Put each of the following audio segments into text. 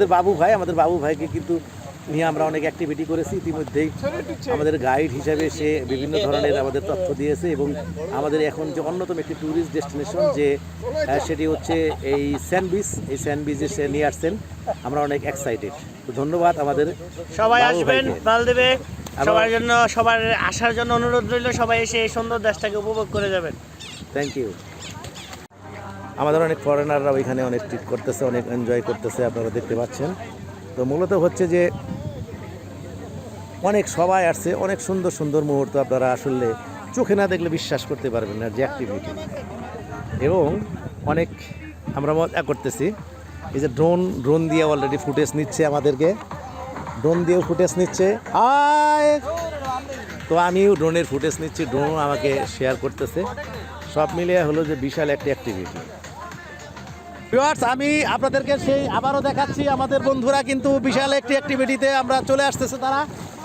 আমাদের বাবু ভাই আমাদের বাবু ভাইকে কিন্তু নিয়ে আমরা অনেক অ্যাক্টিভিটি করেছি। ইতিমধ্যেই আমাদের গাইড হিসাবে সে বিভিন্ন ধরনের আমাদের তথ্য দিয়েছে এবং আমাদের এখন যে অন্যতম একটি ট্যুরিস্ট ডেস্টিনেশন যে সেটি হচ্ছে এই স্যান্ড বিচ এই স্যান্ড বিচে সে নিয়ে আসছেন। আমরা অনেক এক্সাইটেড তো ধন্যবাদ আমাদের সবাই আসবেন। মালদ্বীপে সবার জন্য সবার আসার জন্য অনুরোধ রইল সবাই এসে এই সুন্দর দেশটাকে উপভোগ করে যাবেন। থ্যাংক ইউ আমাদের অনেক ফরেনাররা ওইখানে অনেক ট্রিট করতেছে, অনেক এনজয় করতেছে, আপনারা দেখতে পাচ্ছেন। তো মূলত হচ্ছে যে, অনেক সবাই আসছে, অনেক সুন্দর সুন্দর মুহূর্ত আপনারা আসলে চোখে না দেখলে বিশ্বাস করতে পারবেন না, যে অ্যাক্টিভিটি এবং অনেক আমরা মজা করতেছি। এই যে ড্রোন ড্রোন দিয়ে অলরেডি ফুটেজ নিচ্ছে আমাদেরকে। ড্রোন দিয়েও ফুটেজ নিচ্ছে। আয়! তো আমিও ড্রোনের ফুটেজ নিচ্ছি ড্রোন আমাকে শেয়ার করতেছে। সব মিলিয়ে হলো যে বিশাল একটা অ্যাক্টিভিটি আমি আপনাদেরকে সেই আবারও দেখাচ্ছি। আমাদের বন্ধুরা কিন্তু বিশাল একটি অ্যাক্টিভিটিতে আমরা চলে আসতেছে তারা।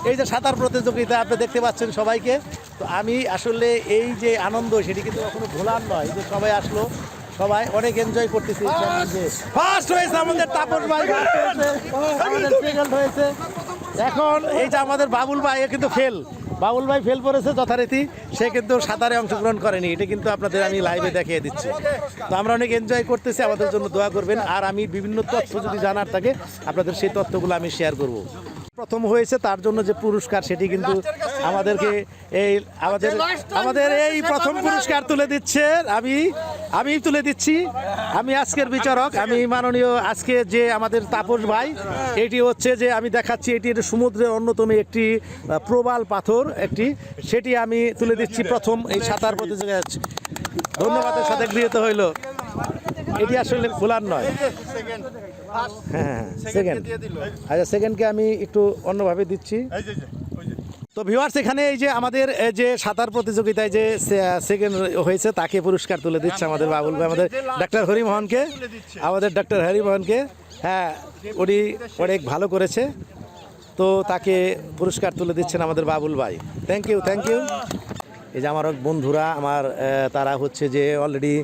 এই যে সাঁতার প্রতিযোগিতা আপনি দেখতে পাচ্ছেন সবাইকে। তো আমি আসলে এই যে আনন্দ সেটি কিন্তু কখনো ভোলার নয়। যে সবাই আসলো সবাই অনেক এনজয় করতেছি ফার্স্ট হয়েছে আমাদের তাপস ভাই হয়েছে। আমাদের সেকেন্ড হয়েছে। এখন এই যে আমাদের বাবুল ভাই কিন্তু ফেল বাবুল ভাই ফেল করেছে যথারীতি, সে কিন্তু সাঁতারে অংশগ্রহণ করেনি। এটা কিন্তু আপনাদের আমি লাইভে দেখিয়ে দিচ্ছি। তো আমরা অনেক এনজয় করতেছি, আমাদের জন্য দোয়া করবেন। আর আমি বিভিন্ন তথ্য যদি জানার থাকে, আপনাদের সেই তথ্যগুলো আমি শেয়ার করব। প্রথম হয়েছে তার জন্য যে পুরস্কার, সেটি কিন্তু আমাদেরকে এই আমাদের আমাদের এই প্রথম পুরস্কার তুলে দিচ্ছে আমি আমি তুলে দিচ্ছি। আমি আজকের বিচারক, আমি মাননীয় আজকে যে আমাদের তাপস ভাই, এটি হচ্ছে যে আমি দেখাচ্ছি, এটি সমুদ্রের অন্যতম একটি প্রবাল পাথর একটি। সেটি আমি তুলে দিচ্ছি প্রথম এই সাঁতার প্রতিযোগিতা ধন্যবাদের সাথে গৃহীত হইল। এটি আসলে ভুলার নয়। হ্যাঁ সেকেন্ড আচ্ছা সেকেন্ডকে আমি একটু অন্যভাবে দিচ্ছি। তো ভিউয়ার্স এখানে এই যে আমাদের যে সাঁতার প্রতিযোগিতায় যে সেকেন্ড হয়েছে তাকে পুরস্কার তুলে দিচ্ছে আমাদের বাবুল ভাই আমাদের ডাক্তার হরিমোহনকে আমাদের ডাক্তার হরিমোহনকে হ্যাঁ উনি অনেক ভালো করেছে। তো তাকে পুরস্কার তুলে দিচ্ছেন আমাদের বাবুল ভাই। থ্যাংক ইউ থ্যাংক ইউ এই যে আমার বন্ধুরা আমার তারা হচ্ছে যে অলরেডি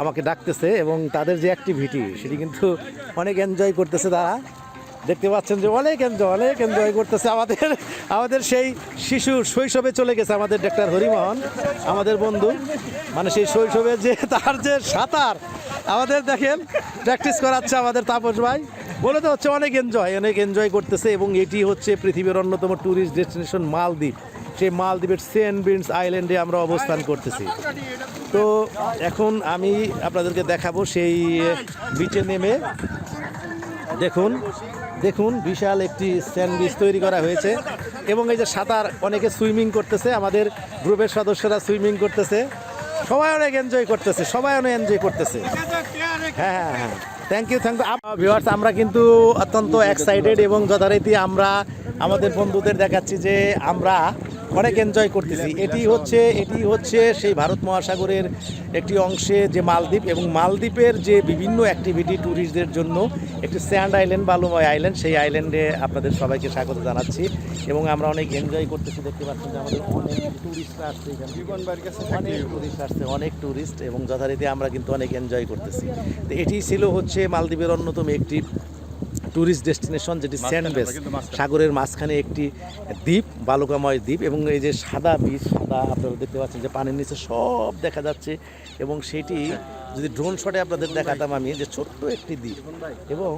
আমাকে ডাকতেছে এবং তাদের যে অ্যাক্টিভিটি সেটি কিন্তু অনেক এনজয় করতেছে তারা। দেখতে পাচ্ছেন যে অনেক এনজয় অনেক এনজয় করতেছে আমাদের আমাদের সেই শিশু শৈশবে চলে গেছে আমাদের ডাক্তার হরিমোহন, আমাদের বন্ধু। মানে সেই শৈশবে যে তার যে সাঁতার, আমাদের দেখেন প্র্যাকটিস করাচ্ছে আমাদের তাপস ভাই। বলে তো হচ্ছে অনেক এনজয় অনেক এনজয় করতেছে এবং এটি হচ্ছে পৃথিবীর অন্যতম ট্যুরিস্ট ডেস্টিনেশন মালদ্বীপ। সেই মালদ্বীপের সেন্ট বিন্স আইল্যান্ডে আমরা অবস্থান করতেছি। তো এখন আমি আপনাদেরকে দেখাবো সেই বিচে নেমে। দেখুন দেখুন, বিশাল একটি স্যান্ডউইচ তৈরি করা হয়েছে। এবং এই যে সাঁতার অনেকে সুইমিং করতেছে, আমাদের গ্রুপের সদস্যরা সুইমিং করতেছে। সবাই অনেক এনজয় করতেছে, সবাই অনেক এনজয় করতেছে। হ্যাঁ হ্যাঁ হ্যাঁ। থ্যাংক ইউ থ্যাংক ইউ আমরা কিন্তু অত্যন্ত এক্সাইটেড এবং যথারীতি আমরা আমাদের বন্ধুদের দেখাচ্ছি যে আমরা অনেক এনজয় করতেছি। এটি হচ্ছে এটি হচ্ছে সেই ভারত মহাসাগরের একটি অংশে যে মালদ্বীপ এবং মালদ্বীপের যে বিভিন্ন অ্যাক্টিভিটি ট্যুরিস্টদের জন্য একটি স্যান্ড আইল্যান্ড বালুময় আইল্যান্ড সেই আইল্যান্ডে আপনাদের সবাইকে স্বাগত জানাচ্ছি এবং আমরা অনেক এনজয় করতেছি। দেখতে পাচ্ছি যে আমাদের অনেক ট্যুরিস্ট আসছে এখানে অনেক ট্যুরিস্ট আসছে অনেক ট্যুরিস্ট এবং যথারীতি আমরা কিন্তু অনেক এনজয় করতেছি। তো এটি ছিল হচ্ছে মালদ্বীপের অন্যতম একটি ট্যুরিস্ট ডেস্টিনেশন যেটি স্যান্ড বেস সাগরের মাঝখানে একটি দ্বীপ বালুকাময় দ্বীপ এবং এই যে সাদা বীজ সাদা আপনারা দেখতে পাচ্ছেন যে পানির নিচে সব দেখা যাচ্ছে এবং সেটি যদি ড্রোন শটে আপনাদের দেখাতাম আমি যে ছোট্ট একটি দ্বীপ। এবং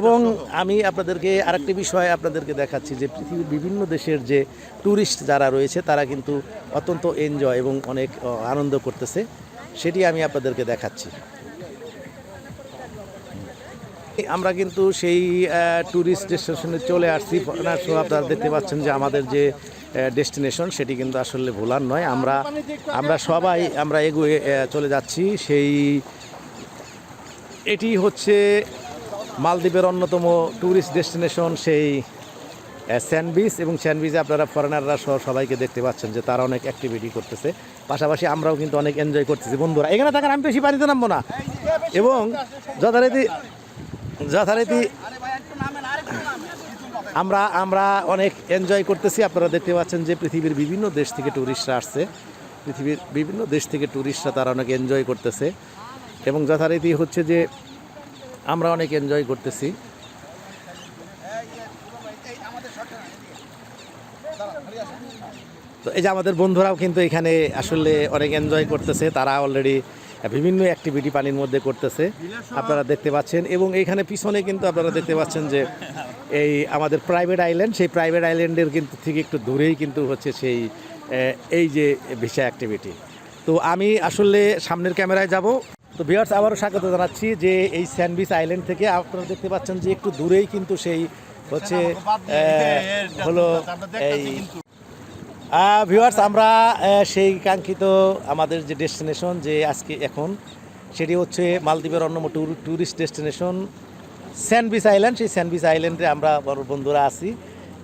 এবং আমি আপনাদেরকে আরেকটি বিষয় আপনাদেরকে দেখাচ্ছি যে পৃথিবীর বিভিন্ন দেশের যে ট্যুরিস্ট যারা রয়েছে তারা কিন্তু অত্যন্ত এনজয় এবং অনেক আনন্দ করতেছে। সেটি আমি আপনাদেরকে দেখাচ্ছি। আমরা কিন্তু সেই ট্যুরিস্ট ডেস্টিনেশনে চলে আসছি। আপনার দেখতে পাচ্ছেন যে আমাদের যে ডেস্টিনেশন সেটি কিন্তু আসলে ভোলার নয়। আমরা আমরা সবাই, আমরা এগিয়ে চলে যাচ্ছি। সেই, এটি হচ্ছে মালদ্বীপের অন্যতম ট্যুরিস্ট ডেস্টিনেশন সেই স্যান্ড বিচ এবং স্যান্ড বিচে আপনারা ফরেনাররা সহ সবাইকে দেখতে পাচ্ছেন যে তারা অনেক অ্যাক্টিভিটি করতেছে। পাশাপাশি আমরাও কিন্তু অনেক এনজয় করতেছি। বন্ধুরা, এখানে থাকার আমি বেশি পানিতে নামবো না। এবং যথারীতি যথারীতি আমরা আমরা অনেক এনজয় করতেছি। আপনারা দেখতে পাচ্ছেন যে পৃথিবীর বিভিন্ন দেশ থেকে ট্যুরিস্টরা আসছে। পৃথিবীর বিভিন্ন দেশ থেকে ট্যুরিস্টরা তারা অনেক এনজয় করতেছে। এবং যথারীতি হচ্ছে যে আমরা অনেক এনজয় করতেছি। তো এই যে আমাদের বন্ধুরাও কিন্তু এখানে আসলে অনেক এনজয় করতেছে। তারা অলরেডি বিভিন্ন অ্যাক্টিভিটি পানির মধ্যে করতেছে। আপনারা দেখতে পাচ্ছেন এবং এইখানে পিছনে কিন্তু আপনারা দেখতে পাচ্ছেন যে এই আমাদের প্রাইভেট আইল্যান্ড সেই প্রাইভেট আইল্যান্ডের কিন্তু থেকে একটু দূরেই কিন্তু হচ্ছে সেই এই যে ভিসা অ্যাক্টিভিটি তো আমি আসলে সামনের ক্যামেরায় যাব। তো ভিউয়ার্স আবারও স্বাগত জানাচ্ছি যে এই স্যান্ডবিচ আইল্যান্ড থেকে আপনারা দেখতে পাচ্ছেন যে একটু দূরেই কিন্তু সেই হচ্ছে হলো এই ভিউয়ার্স আমরা সেই কাঙ্ক্ষিত আমাদের যে ডেস্টিনেশন যে আজকে এখন সেটি হচ্ছে মালদ্বীপের অন্যতম tour tourist destination sand beach island সেই স্যান্ডবিচ আইল্যান্ডে আমরা বড় বন্ধুরা আছি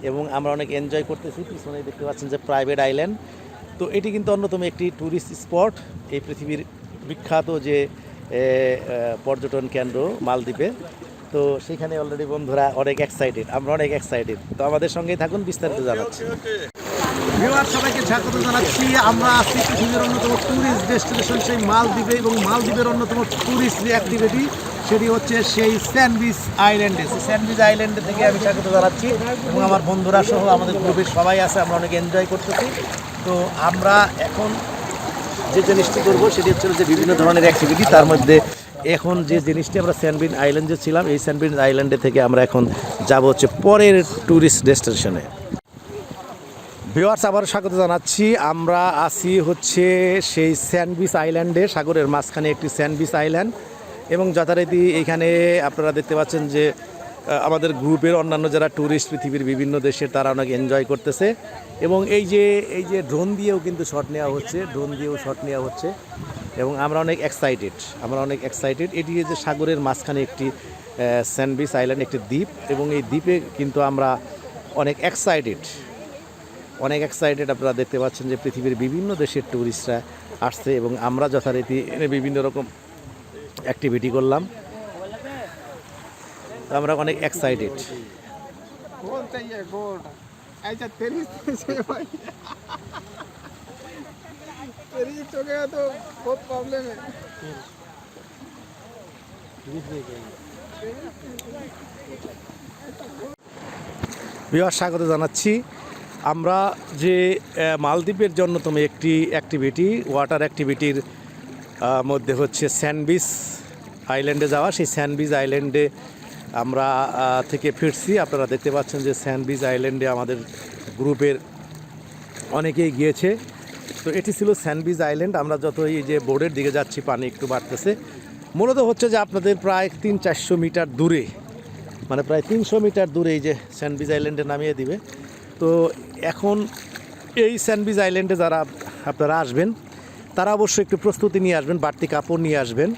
এবং আমরা অনেক এনজয় করতেছি। পিছনে দেখতে পাচ্ছেন যে প্রাইভেট আইল্যান্ড তো এটি কিন্তু অন্যতম একটি ট্যুরিস্ট স্পট এই পৃথিবীর বিখ্যাত যে পর্যটন কেন্দ্র মালদ্বীপে। তো সেখানে অলরেডি বন্ধুরা অনেক এক্সাইটেড আমরা অনেক এক্সাইটেড তো আমাদের সঙ্গেই থাকুন বিস্তারিত জানাচ্ছি। ভিউয়ার সবাইকে স্বাগত জানাচ্ছি। আমরা আছি পৃথিবীর অন্যতম ট্যুরিস্ট ডেস্টিনেশন সেই মালদ্বীপে এবং মালদ্বীপের অন্যতম ট্যুরিস্ট অ্যাক্টিভিটি সেটি হচ্ছে সেই স্যান্ডবিচ আইল্যান্ডে। সেই স্যান্ডবিচ আইল্যান্ডে থেকে আমি স্বাগত জানাচ্ছি এবং আমার বন্ধুরা সহ আমাদের গ্রুপের সবাই আছে, আমরা অনেক এনজয় করতেছি। তো আমরা এখন যে জিনিসটি করব, সেটি হচ্ছে যে বিভিন্ন ধরনের অ্যাক্টিভিটি তার মধ্যে এখন যে জিনিসটি আমরা স্যান্ডবিন আইল্যান্ডে ছিলাম, এই স্যান্ডবিন আইল্যান্ডে থেকে আমরা এখন যাব হচ্ছে পরের ট্যুরিস্ট ডেস্টিনেশনে ভিওয়ার্স আবার স্বাগত জানাচ্ছি। আমরা আসি হচ্ছে সেই স্যান্ডবিচ আইল্যান্ডে, সাগরের মাঝখানে একটি স্যান্ডবিচ আইল্যান্ড। এবং যথারীতি এখানে আপনারা দেখতে পাচ্ছেন যে আমাদের গ্রুপের অন্যান্য যারা ট্যুরিস্ট পৃথিবীর বিভিন্ন দেশের তারা অনেক এনজয় করতেছে। এবং এই যে এই যে ড্রোন দিয়েও কিন্তু শট নেওয়া হচ্ছে ড্রোন দিয়েও শট নেওয়া হচ্ছে। এবং আমরা অনেক এক্সাইটেড আমরা অনেক এক্সাইটেড এটি যে সাগরের মাঝখানে একটি স্যান্ডবিচ আইল্যান্ড, একটি দ্বীপ। এবং এই দ্বীপে কিন্তু আমরা অনেক এক্সাইটেড অনেক এক্সাইটেড আপনারা দেখতে পাচ্ছেন যে পৃথিবীর বিভিন্ন দেশের ট্যুরিস্টরা আসছে এবং আমরা যথারীতি বিভিন্ন রকম অ্যাক্টিভিটি করলাম। আমরা অনেক এক্সাইটেড বিভার স্বাগত জানাচ্ছি। আমরা যে মালদ্বীপের যে অন্যতম একটি অ্যাক্টিভিটি ওয়াটার অ্যাক্টিভিটির মধ্যে হচ্ছে স্যান্ডবিচ আইল্যান্ডে যাওয়া। সেই স্যান্ডবিচ আইল্যান্ডে আমরা থেকে ফিরছি। আপনারা দেখতে পাচ্ছেন যে স্যান্ডবিচ আইল্যান্ডে আমাদের গ্রুপের অনেকেই গিয়েছে। তো এটি ছিল স্যান্ডবিচ আইল্যান্ড আমরা যত এই যে বোর্ডের দিকে যাচ্ছি, পানি একটু বাড়তেছে। মূলত হচ্ছে যে আপনাদের প্রায় তিন চারশো মিটার দূরে মানে প্রায় তিনশো মিটার দূরে এই যে স্যান্ডবিচ আইল্যান্ডে নামিয়ে দিবে। তো এখন এই স্যান্ডবিচ আইল্যান্ডে যারা আপনারা আসবেন, তারা অবশ্যই একটু প্রস্তুতি নিয়ে আসবেন, বাড়তি কাপড় নিয়ে আসবেন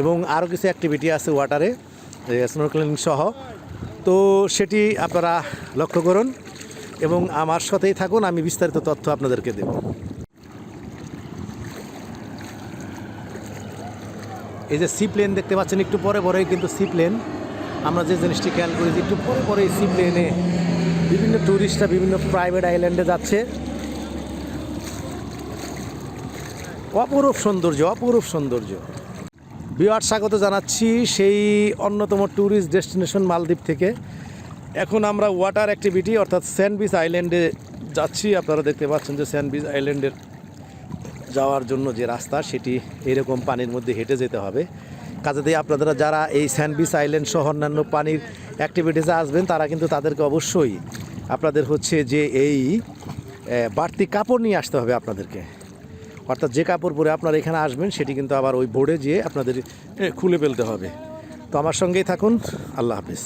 এবং আরও কিছু অ্যাক্টিভিটি আছে ওয়াটারে স্নোরকেলিং সহ। তো সেটি আপনারা লক্ষ্য করুন এবং আমার সাথেই থাকুন, আমি বিস্তারিত তথ্য আপনাদেরকে দেব। এই যে সি প্লেন দেখতে পাচ্ছেন, একটু পরে পরেই কিন্তু সি প্লেন আমরা যে জিনিসটি খেয়াল করি যে একটু পরে পরে সি প্লেনে বিভিন্ন ট্যুরিস্টরা বিভিন্ন প্রাইভেট আইল্যান্ডে যাচ্ছে। অপরূপ সৌন্দর্য অপরূপ সৌন্দর্য। বিরাট স্বাগত জানাচ্ছি সেই অন্যতম ট্যুরিস্ট ডেস্টিনেশন মালদ্বীপ থেকে। এখন আমরা ওয়াটার অ্যাক্টিভিটি অর্থাৎ স্যান্ডবিচ আইল্যান্ডে যাচ্ছি। আপনারা দেখতে পাচ্ছেন যে স্যান্ডবিচ আইল্যান্ডের যাওয়ার জন্য যে রাস্তা, সেটি এরকম পানির মধ্যে হেঁটে যেতে হবে। কাজেতেই আপনারা যারা এই স্যান্ডবিচ আইল্যান্ড সহ অন্যান্য পানির অ্যাক্টিভিটিসে আসবেন, তারা কিন্তু তাদেরকে অবশ্যই আপনাদের হচ্ছে যে এই বাড়তি কাপড় নিয়ে আসতে হবে আপনাদেরকে। অর্থাৎ যে কাপড় পরে আপনারা এখানে আসবেন, সেটি কিন্তু আবার ওই বোর্ডে যেয়ে আপনাদের খুলে ফেলতে হবে। তো আমার সঙ্গেই থাকুন, আল্লাহ হাফিজ।